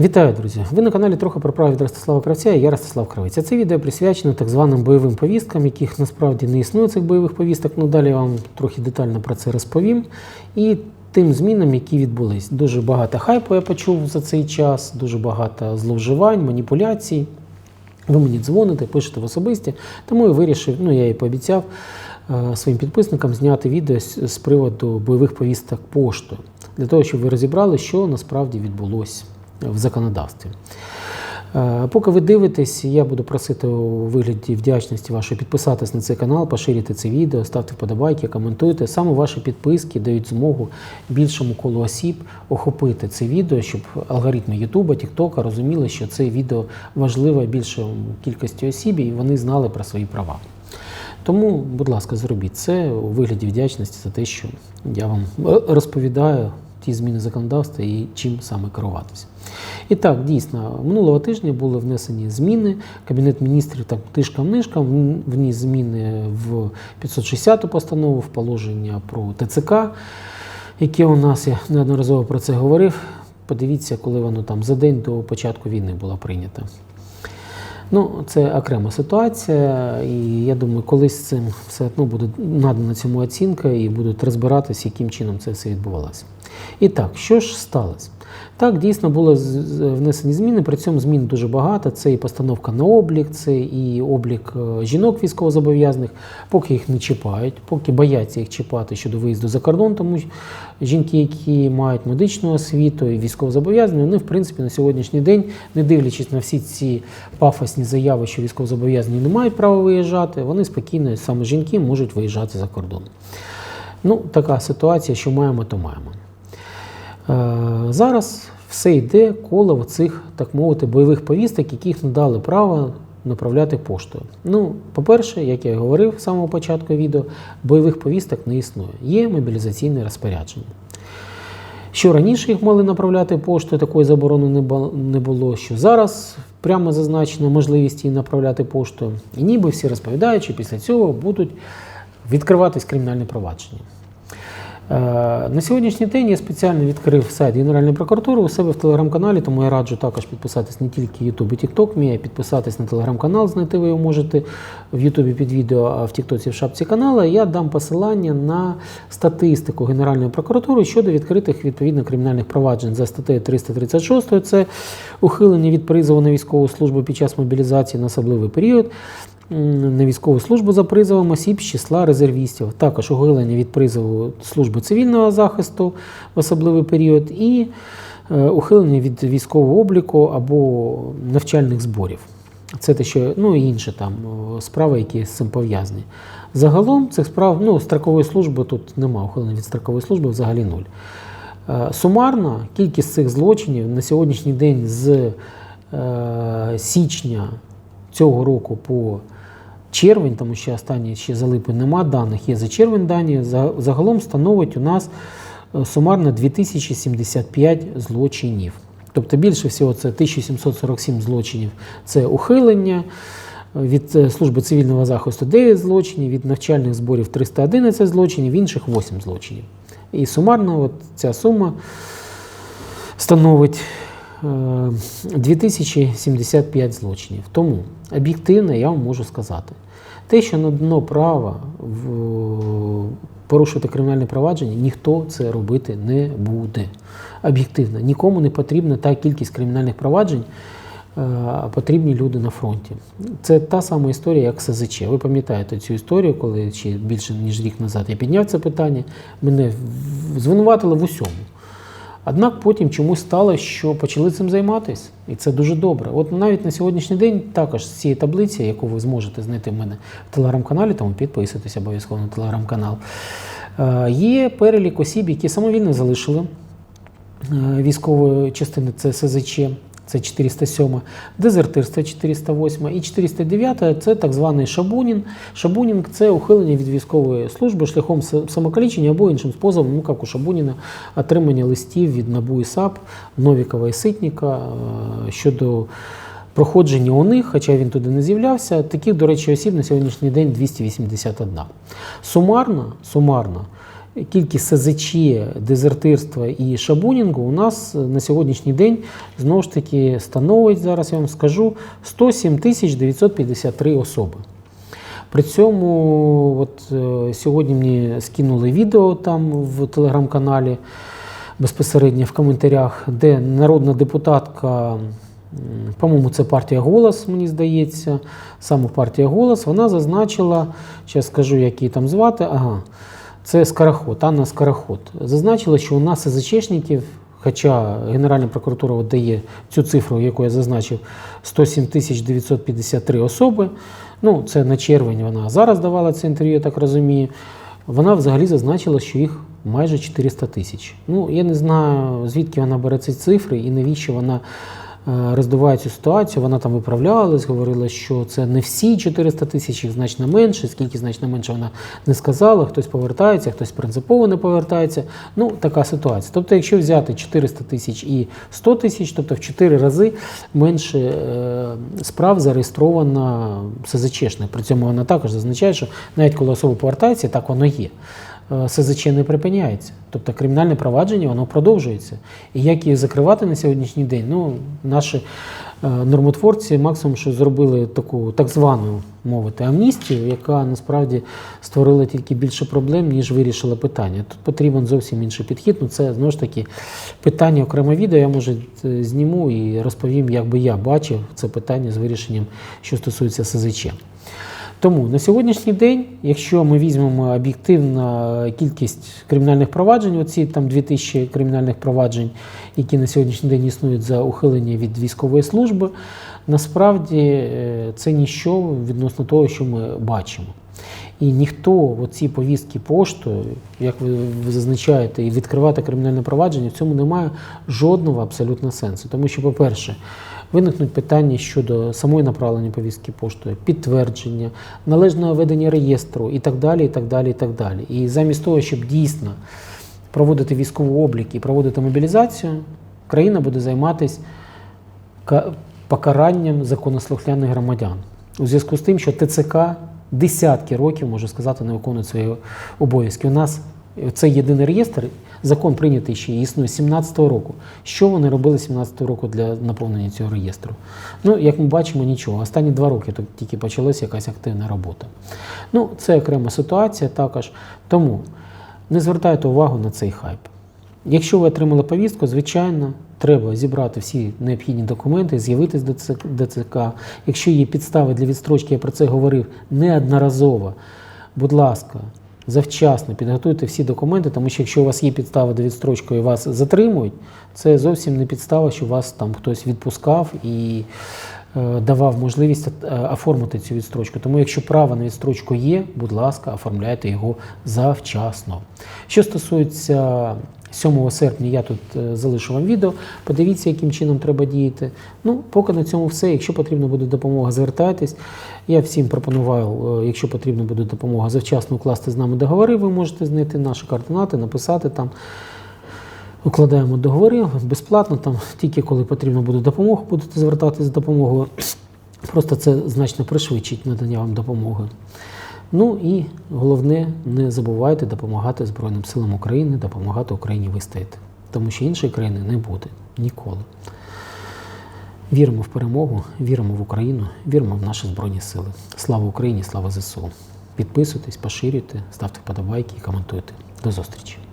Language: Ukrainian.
Вітаю, друзі! Ви на каналі трохи про право від Ростислава Кравця і я Ростислав Кравець. А Це відео присвячено так званим бойовим повісткам, яких насправді не існує цих бойових повісток. Ну далі я вам трохи детально про це розповім. І тим змінам, які відбулись. Дуже багато хайпу я почув за цей час, дуже багато зловживань, маніпуляцій. Ви мені дзвоните, пишете в особисті, тому я вирішив, ну я і пообіцяв е, своїм підписникам зняти відео з, приводу бойових повісток поштою, для того, щоб ви розібрали, що насправді відбулося в законодавстві. Е, Поки ви дивитесь, я буду просити у вигляді вдячності вашої підписатись на цей канал, поширити це відео, ставте вподобайки, коментуйте. Саме ваші підписки дають змогу більшому колу осіб охопити це відео, щоб алгоритми Ютуба, Тіктока розуміли, що це відео важливе більшій кількості осіб і вони знали про свої права. Тому, будь ласка, зробіть це у вигляді вдячності за те, що я вам е, розповідаю ті зміни законодавства і чим саме керуватися. І так, дійсно, минулого тижня були внесені зміни. Кабінет міністрів так тишкам-нишкам вніс зміни в 560 постанову, в положення про ТЦК, яке у нас, я неодноразово про це говорив. Подивіться, коли воно там за день до початку війни було прийнято. Ну, це окрема ситуація, і я думаю, колись цим все одно буде надана цьому оцінка і будуть розбиратися, яким чином це все відбувалося. І так, що ж сталося? Так, дійсно були внесені зміни, при цьому змін дуже багато. Це і постановка на облік, це і облік е, жінок військовозобов'язаних, поки їх не чіпають, поки бояться їх чіпати щодо виїзду за кордон, тому що жінки, які мають медичну освіту і військовозобов'язані, вони, в принципі, на сьогоднішній день, не дивлячись на всі ці пафосні заяви, що військовозобов'язані не мають права виїжджати, вони спокійно, саме жінки, можуть виїжджати за кордон. Ну, така ситуація, що маємо, то маємо. Е, Зараз все йде коло цих, так мовити, бойових повісток, яких надали право направляти поштою. Ну, по-перше, як я і говорив з самого початку відео, бойових повісток не існує. Є мобілізаційне розпорядження. Що раніше їх мали направляти поштою, такої заборони не не було. Що зараз прямо зазначена можливість її направляти поштою. І ніби всі розповідають, що після цього будуть відкриватись кримінальні провадження. Е, На сьогоднішній день я спеціально відкрив сайт Генеральної прокуратури у себе в телеграм-каналі, тому я раджу також підписатись не тільки YouTube і TikTok мій, а підписатись на телеграм-канал, знайти ви його можете в Ютубі під відео, а в Тіктоці в шапці канала. Я дам посилання на статистику Генеральної прокуратури щодо відкритих відповідно кримінальних проваджень за статтею 336. Це ухилення від призову на військову службу під час мобілізації на особливий період на військову службу за призовом осіб з числа резервістів, також ухилення від призову служби цивільного захисту в особливий період і е, ухилення від військового обліку або навчальних зборів. Це те, що ну і інші там справи, які з цим пов'язані. Загалом цих справ, ну, строкової служби тут немає, ухилення від строкової служби взагалі нуль. Е, Сумарно кількість цих злочинів на сьогоднішній день з е, січня цього року по червень, тому що останні ще за липень нема даних, є за червень дані, за- загалом становить у нас е, сумарно 2075 злочинів. Тобто більше всього це 1747 злочинів це ухилення, від е, служби цивільного захисту 9 злочинів, від навчальних зборів 311 злочинів, інших 8 злочинів. І сумарно от ця сума становить е, 2075 злочинів. Тому об'єктивно я вам можу сказати, те, що надано право порушувати кримінальне провадження, ніхто це робити не буде. Об'єктивно, нікому не потрібна та кількість кримінальних проваджень, е, потрібні люди на фронті. Це та сама історія, як СЗЧ. Ви пам'ятаєте цю історію, коли ще більше ніж рік назад я підняв це питання, мене звинуватили в усьому. Однак потім чомусь стало, що почали цим займатися, і це дуже добре. От навіть на сьогоднішній день також з цієї таблиці, яку ви зможете знайти в мене в телеграм-каналі, тому підписуйтесь обов'язково на телеграм-канал. е, Є перелік осіб, які самовільно залишили е, військової частини це СЗЧ, це 407, дезертирство 408 і 409 це так званий шабунін. Шабунінг це ухилення від військової служби шляхом са- самокалічення або іншим способом, ну як у Шабуніна, отримання листів від НАБУ і САП, Новікова і Ситніка е, щодо проходження у них, хоча він туди не з'являвся. Таких, до речі, осіб на сьогоднішній день 281. Сумарно, сумарно кількість СЗЧ, дезертирства і шабунінгу у нас на сьогоднішній день знову ж таки становить, зараз я вам скажу, 107 тисяч 953 особи. При цьому от, е, сьогодні мені скинули відео там в телеграм-каналі безпосередньо в коментарях, де народна депутатка, по-моєму, це партія Голос, мені здається, саме партія Голос, вона зазначила, зараз скажу, як її там звати, ага, це Скороход, Анна Скороход. Зазначила, що у нас СЗЧшників, хоча Генеральна прокуратура от дає цю цифру, яку я зазначив, 107 тисяч 953 особи. Ну, це на червень вона зараз давала це інтерв'ю, я так розумію. Вона взагалі зазначила, що їх майже 400 тисяч. Ну, я не знаю, звідки вона бере ці цифри і навіщо вона роздуває цю ситуацію. Вона там виправлялась, говорила, що це не всі 400 тисяч, їх значно менше. Скільки значно менше вона не сказала. Хтось повертається, хтось принципово не повертається. Ну, така ситуація. Тобто, якщо взяти 400 тисяч і 100 тисяч, тобто в 4 рази менше е, справ зареєстровано СЗЧшних. При цьому вона також зазначає, що навіть коли особа повертається, так воно є. Е, СЗЧ не припиняється. Тобто кримінальне провадження воно продовжується. І як її закривати на сьогоднішній день? Ну, наші е, нормотворці максимум, що зробили таку так звану мовити амністію, яка насправді створила тільки більше проблем, ніж вирішила питання. Тут потрібен зовсім інший підхід. Ну це знову ж таки питання окремо відео. Я може зніму і розповім, як би я бачив це питання з вирішенням, що стосується СЗЧ. Тому на сьогоднішній день, якщо ми візьмемо об'єктивну кількість кримінальних проваджень, оці там 2000 кримінальних проваджень, які на сьогоднішній день існують за ухилення від військової служби, насправді е, це ніщо відносно того, що ми бачимо. І ніхто оці повістки поштою, як ви зазначаєте, і відкривати кримінальне провадження, в цьому немає жодного абсолютно сенсу. Тому що, по-перше, виникнуть питання щодо самої направлення повістки поштою, підтвердження, належного ведення реєстру і так далі. І так далі, і так далі. І замість того, щоб дійсно проводити військовий облік і проводити мобілізацію, країна буде займатися покаранням законослухняних громадян. У зв'язку з тим, що ТЦК десятки років, можу сказати, не виконує свої обов'язки. У нас це єдиний реєстр, закон прийнятий ще існує з 17-го року. Що вони робили з 17-го року для наповнення цього реєстру? Ну, як ми бачимо, нічого. Останні два роки тут тільки почалася якась активна робота. Ну, це окрема ситуація також. Тому не звертайте увагу на цей хайп. Якщо ви отримали повістку, звичайно, треба зібрати всі необхідні документи, з'явитись до ЦК до ЦК. Якщо є підстави для відстрочки, я про це говорив неодноразово. Будь ласка, завчасно підготуйте всі документи, тому що якщо у вас є підстава до відстрочки і вас затримують, це зовсім не підстава, що вас там хтось відпускав і е, давав можливість е, оформити цю відстрочку. Тому якщо право на відстрочку є, будь ласка, оформляйте його завчасно. Що стосується 7 серпня, я тут е, залишу вам відео. Подивіться, яким чином треба діяти. Ну, поки на цьому все. Якщо потрібна буде допомога, звертайтесь. Я всім пропонував, е, якщо потрібна буде допомога, завчасно укласти з нами договори. Ви можете знайти наші координати, написати там. Укладаємо договори безплатно, там тільки коли потрібна буде допомога, будете звертатися з допомогою. Просто це значно пришвидшить надання вам допомоги. Ну і головне, не забувайте допомагати Збройним силам України, допомагати Україні вистояти. Тому що іншої країни не буде ніколи. Віримо в перемогу, віримо в Україну, віримо в наші Збройні Сили. Слава Україні, слава ЗСУ. Підписуйтесь, поширюйте, ставте вподобайки і коментуйте. До зустрічі!